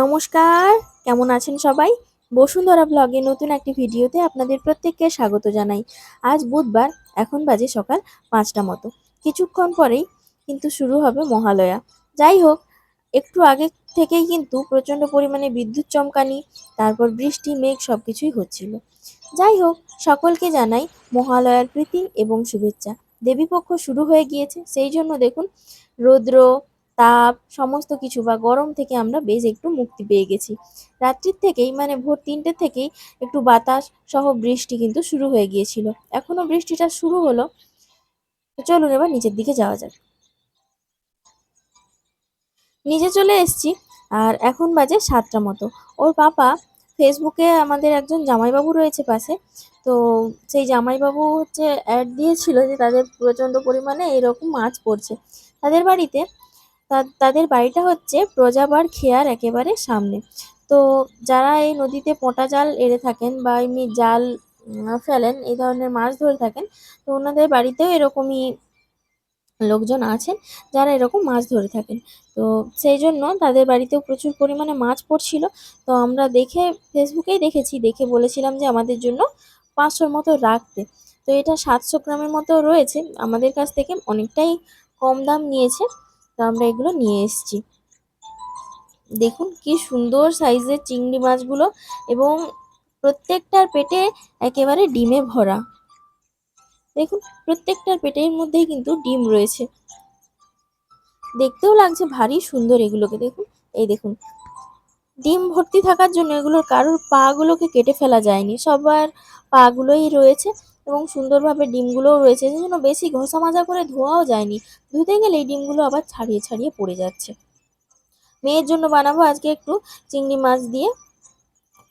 নমস্কার, কেমন আছেন সবাই? বসুন্ধরা ব্লগে নতুন একটি ভিডিওতে আপনাদের প্রত্যেককে স্বাগত জানাই। আজ বুধবার, এখন বাজে সকাল পাঁচটা মতো। কিছুক্ষণ পরেই কিন্তু শুরু হবে মহালয়া। যাই হোক, একটু আগে থেকেই কিন্তু প্রচণ্ড পরিমাণে বিদ্যুৎ চমকানি, তারপর বৃষ্টি, মেঘ সব কিছুই হচ্ছিল। যাই হোক, সকলকে জানাই মহালয়ার প্রীতি এবং শুভেচ্ছা। দেবীপক্ষ শুরু হয়ে গিয়েছে, সেই জন্য দেখুন রৌদ্র তাপ, সমস্ত কিছু বা গরম থেকে আমরা বেশ একটু মুক্তি পেয়ে গেছি। রাত্রির থেকেই মানে ভোর তিনটে থেকেই একটু বাতাস সহ বৃষ্টি কিন্তু শুরু হয়ে গিয়েছিল। এখনও বৃষ্টিটা শুরু হলো। চলুন এবার নিচের দিকে যাওয়া যাক। নিজে চলে এসছি, আর এখন বাজে সাতটা মতো। ওর পাপা ফেসবুকে আমাদের একজন জামাইবাবু রয়েছে পাশে। তো সেই জামাইবাবু হচ্ছে অ্যাড দিয়েছিল যে তাদের প্রচণ্ড পরিমাণে এরকম মাছ পড়ছে। তাদের বাড়িতে তাদের বাড়িটা হচ্ছে প্রজাবার খেয়ার একেবারে সামনে। তো যারা এই নদীতে পোঁটা জাল এড়ে থাকেন বা এমনি জাল ফেলেন, এই ধরনের মাছ ধরে থাকেন, তো ওনাদের বাড়িতেও এরকমই লোকজন আছেন যারা এরকম মাছ ধরে থাকেন। তো সেই জন্য তাদের বাড়িতেও প্রচুর পরিমাণে মাছ পড়ছিল। তো আমরা দেখে, ফেসবুকেই দেখেছি, দেখে বলেছিলাম যে আমাদের জন্য পাঁচশোর মতো রাখতে। তো এটা সাতশো গ্রামের মতো রয়েছে। আমাদের কাছ থেকে অনেকটাই কম দাম নিয়েছে। তো আমরা এগুলো নিয়ে এসেছি। দেখুন কি সুন্দর সাইজের চিংড়ি মাছগুলো এবং প্রত্যেকটার পেটে একেবারে ডিমে ভরা। দেখুন প্রত্যেকটার পেটের মধ্যেই কিন্তু ডিম রয়েছে। দেখতেও লাগছে ভারী সুন্দর এগুলোকে। দেখুন, এই দেখুন। ডিম ভর্তি থাকার জন্য এগুলোর কারোর পা গুলোকে কেটে ফেলা যায়নি। সবার পাগুলোই রয়েছে। এবং সুন্দরভাবে ডিমগুলোও রয়েছে সেই জন্য বেশি ঘষা মাজা করে ধোয়াও যায়নি। ধুতে গেলে এই ডিমগুলো আবার ছাড়িয়ে ছাড়িয়ে পড়ে যাচ্ছে। মেয়ের জন্য বানাবো আজকে একটু চিংড়ি মাছ দিয়ে,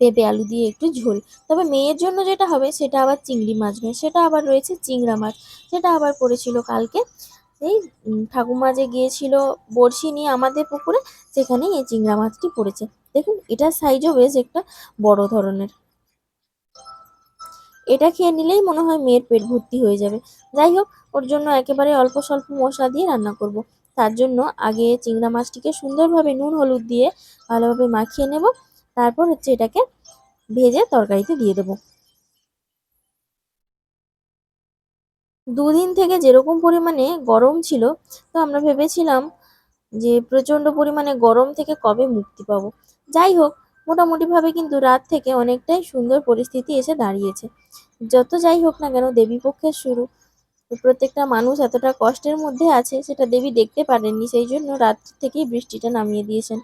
পেঁপে আলু দিয়ে একটু ঝোল। তবে মেয়ের জন্য যেটা হবে, সেটা আবার চিংড়ি মাছ নয়, সেটা আবার রয়েছে চিংড়া মাছ, সেটা আবার পড়েছিল কালকে। এই ঠাকুমা যে গিয়েছিল বড়শি নিয়ে আমাদের পুকুরে, সেখানেই এই চিংড়া মাছটি পড়েছে। দেখুন, এটার সাইজও বেশ একটা বড় ধরনের। এটা খেয়ে নিলেই মনে হয় মেয়ের পেট ভর্তি হয়ে যাবে। যাই হোক, ওর জন্য একেবারে অল্প স্বল্প মশলা দিয়ে রান্না করব। তার জন্য আগে চিংড়া মাছটিকে সুন্দরভাবে নুন, হলুদ দিয়ে ভালোভাবে মাখিয়ে নেব। তারপর হচ্ছে এটাকে ভেজে তরকারিতে দিয়ে দেবো। দুদিন থেকে যেরকম পরিমাণে গরম ছিল, তো আমরা ভেবেছিলাম যে প্রচণ্ড পরিমাণে গরম থেকে কবে মুক্তি পাবো। যাই হোক মোটামুটিভাবে কিন্তু রাত থেকে অনেকটাই সুন্দর পরিস্থিতি এসে দাঁড়িয়েছে। যত যাই হোক না কেন দেবী পক্ষের শুরু। প্রত্যেকটা মানুষ এতটা কষ্টের মধ্যে আছে, সেটা দেবী দেখতে পারেননি, সেই জন্য রাত থেকেই বৃষ্টিটা নামিয়ে দিয়েছেন।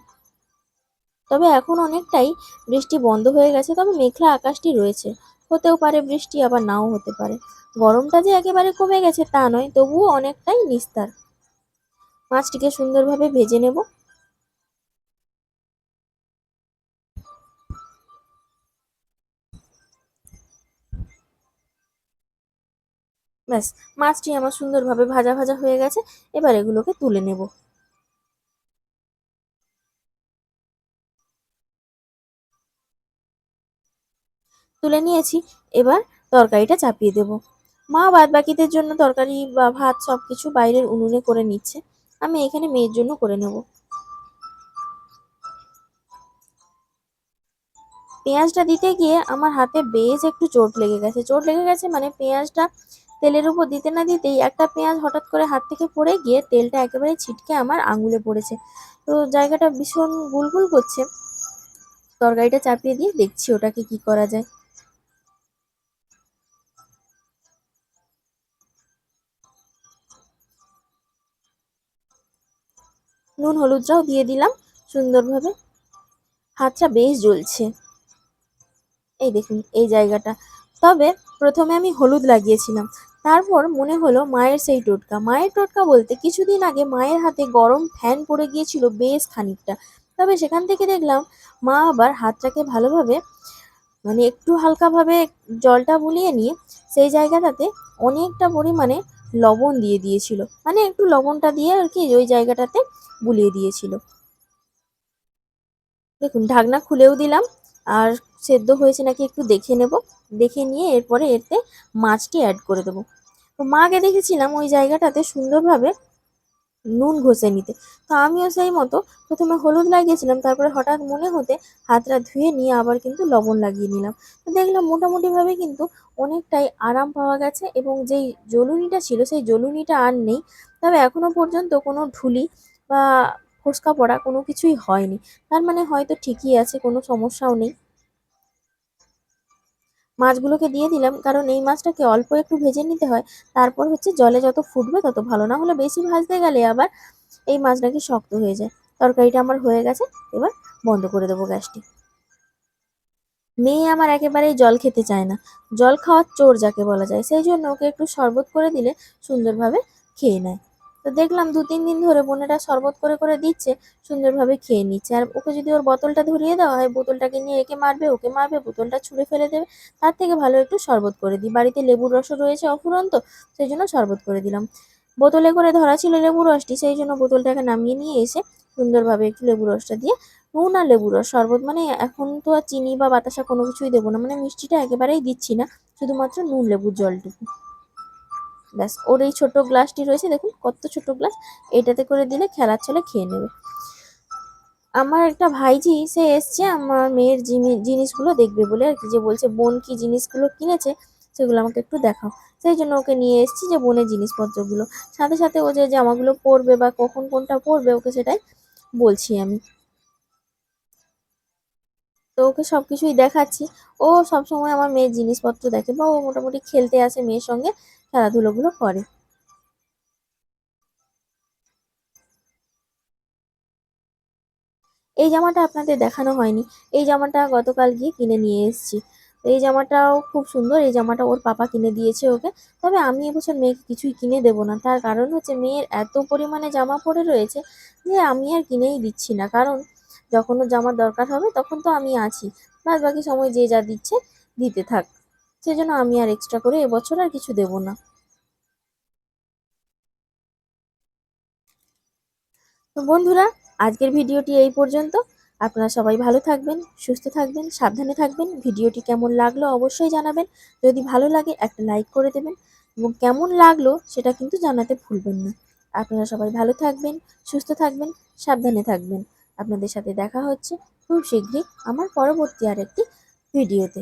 তবে এখন অনেকটাই বৃষ্টি বন্ধ হয়ে গেছে, তবে মেঘলা আকাশটি রয়েছে। হতেও পারে বৃষ্টি, আবার নাও হতে পারে। গরমটা যে একেবারে কমে গেছে তা নয়, তবুও অনেকটাই নিস্তার। মাছটিকে সুন্দরভাবে ভেজে নেব। ব্যাস, মাছটি আমার সুন্দরভাবে ভাজা ভাজা হয়ে গেছে, এবার এগুলোকে তুলে নেব। তুলে নিয়েছি, এবার তরকারিটা চাপিয়ে দেব। মা বাদ বাকিদের জন্য তরকারি বা ভাত সব কিছু বাইরের উনুনে করে নিচ্ছে, আমি এখানে মেয়ের জন্য করে নেব। পেঁয়াজটা দিতে গিয়ে আমার হাতে বেশ একটু চোট লেগে গেছে। চোট লেগে গেছে মানে পেঁয়াজটা তেলের উপর দিতে না দিতেই একটা পেঁয়াজ হঠাৎ করে হাত থেকে পড়ে গিয়ে তেলটা একেবারে ছিটকে আমার আঙুলে পড়েছে। তো জায়গাটা ভীষণ গুলগুল করছে। তরকারিটা চাপিয়ে দিয়ে দেখছি ওটাকে কি করা যায়। নুন হলুদটাও দিয়ে দিলাম সুন্দরভাবে। হাতটা বেশ জ্বলছে। এই দেখুন, এই জায়গাটা। তবে প্রথমে আমি হলুদ লাগিয়েছিলাম। তারপর মনে হলো মায়ের সেই টোটকা। মায়ের টোটকা বলতে কিছুদিন আগে মায়ের হাতে গরম ফ্যান পড়ে গিয়েছিল বেশ খানিকটা। তবে সেখান থেকে দেখলাম মা আবার হাতটাকে ভালোভাবে মানে একটু হালকাভাবে জলটা বুলিয়ে নিয়ে সেই জায়গাটাতে অনেকটা পরিমাণে লবণ দিয়ে দিয়েছিল। মানে একটু লবণটা দিয়ে আর কি ওই জায়গাটাতে বুলিয়ে দিয়েছিল। দেখুন, ঢাকনা খুলেও দিলাম। আর সেদ্ধ হয়েছে নাকি একটু দেখে নেব। দেখে নিয়ে এরপরে এতে মাছটি অ্যাড করে দেবো। তো মাকে দেখেছিলাম ওই জায়গাটাতে সুন্দরভাবে নুন ঘষে নিতে। তো আমিও সেই মতো প্রথমে হলুদ লাগিয়েছিলাম, তারপরে হঠাৎ মনে হতে হাতটা ধুয়ে নিয়ে আবার কিন্তু লবণ লাগিয়ে নিলাম। তো দেখলাম মোটামুটিভাবে কিন্তু অনেকটাই আরাম পাওয়া গেছে এবং যেই জলুনিটা ছিল, সেই জলুনিটা আর নেই। তবে এখনও পর্যন্ত কোনো ঢুলি বা ফোস্কা পড়া কোনো কিছুই হয়নি। তার মানে হয়তো ঠিকই আছে, কোনো সমস্যাও নেই। মাছগুলোকে দিয়ে দিলাম, কারণ এই মাছটাকে অল্প একটু ভেজে নিতে হয়। তারপর হচ্ছে জলে যত ফুটবে তত ভালো। না হলে বেশি ভাজতে গেলে আবার এই মাছ নাকি শক্ত হয়ে যায়। তরকারিটা আমার হয়ে গেছে, এবার বন্ধ করে দেবো গ্যাসটি। মেয়ে আমার একেবারেই জল খেতে চায় না। জল খাওয়ার চোর যাকে বলা যায়, সেই জন্য ওকে একটু শরবত করে দিলে সুন্দরভাবে খেয়ে নেয়। তো দেখলাম দু, তিন দিন ধরে বোনেরা শরবত করে করে দিচ্ছে, সুন্দরভাবে খেয়ে নিচ্ছে। আর ওকে যদি ওর বোতলটা ধরিয়ে দেওয়া হয়, বোতলটাকে নিয়ে একে মারবে, ওকে মারবে, বোতলটা ছুঁড়ে ফেলে দেবে, তার থেকে ভালো একটু শরবত করে দিই। বাড়িতে লেবুর রসও রয়েছে অফুরন্ত, সেই জন্য শরবত করে দিলাম। বোতলে করে ধরা ছিল লেবুর রসটি, সেই জন্য বোতলটাকে নামিয়ে নিয়ে এসে সুন্দরভাবে একটু লেবু রসটা দিয়ে নুন আর লেবু রস। শরবত মানে এখন তো আর চিনি বা বাতাসা কোনো কিছুই দেবো না মানে মিষ্টিটা একেবারেই দিচ্ছি না, শুধুমাত্র নুন লেবুর জলটুকু। ব্যাস, ওর এই ছোট গ্লাসটি রয়েছে, দেখুন কত ছোট গ্লাস, এটাতে করে দিলে খেলার ছলে খেয়ে নেবে। আমার একটা ভাইজি সে এসছে, আমার মেয়ের জিনিসগুলো দেখবে বলে আর কি, যে বলছে, বোন কি জিনিসগুলো কিনেছে? সেগুলো আমাকে একটু দেখাও। সেই জন্য ওকে নিয়ে এসেছি যে বোনের জিনিসপত্রগুলো। সাথে সাথে ও যে জামাগুলো পরবে বা কখন কোনটা পরবে, ওকে সেটাই বলছি আমি। তো ওকে সব কিছুই দেখাচ্ছি। ও সবসময় আমার মেয়ের জিনিসপত্র দেখে বা ও মোটামুটি খেলতে আসে মেয়ের সঙ্গে। খেলাধুলোগুলো করে। এই জামাটা আপনাদের দেখানো হয়নি। এই জামাটা গতকাল গিয়ে কিনে নিয়ে এসেছি। এই জামাটাও খুব সুন্দর। এই জামাটা ওর পাপা কিনে দিয়েছে ওকে। তবে আমি এবছর মেয়েকে কিছুই কিনে দেবো না। তার কারণ হচ্ছে মেয়ের এত পরিমাণে জামা পরে রয়েছে যে আমি আর কিনেই দিচ্ছি না। কারণ যখন জামার দরকার হবে তখন তো আমি আছি। বাদ বাকি সময় যে যা দিচ্ছে দিতে থাক। সেজন্য আমি আর এক্সট্রা করে এবছর আর কিছু দেবো না। তো বন্ধুরা, আজকের ভিডিওটি এই পর্যন্ত। আপনারা সবাই ভালো থাকবেন, সুস্থ থাকবেন, সাবধানে থাকবেন। ভিডিওটি কেমন লাগল অবশ্যই জানাবেন। যদি ভালো লাগে একটা লাইক করে দেবেন এবং কেমন লাগল সেটা কিন্তু জানাতে ভুলবেন না। আপনারা সবাই ভালো থাকবেন, সুস্থ থাকবেন, সাবধানে থাকবেন। আপনাদের সাথে দেখা হচ্ছে খুব শীঘ্রই আমার পরবর্তী আর একটি ভিডিওতে।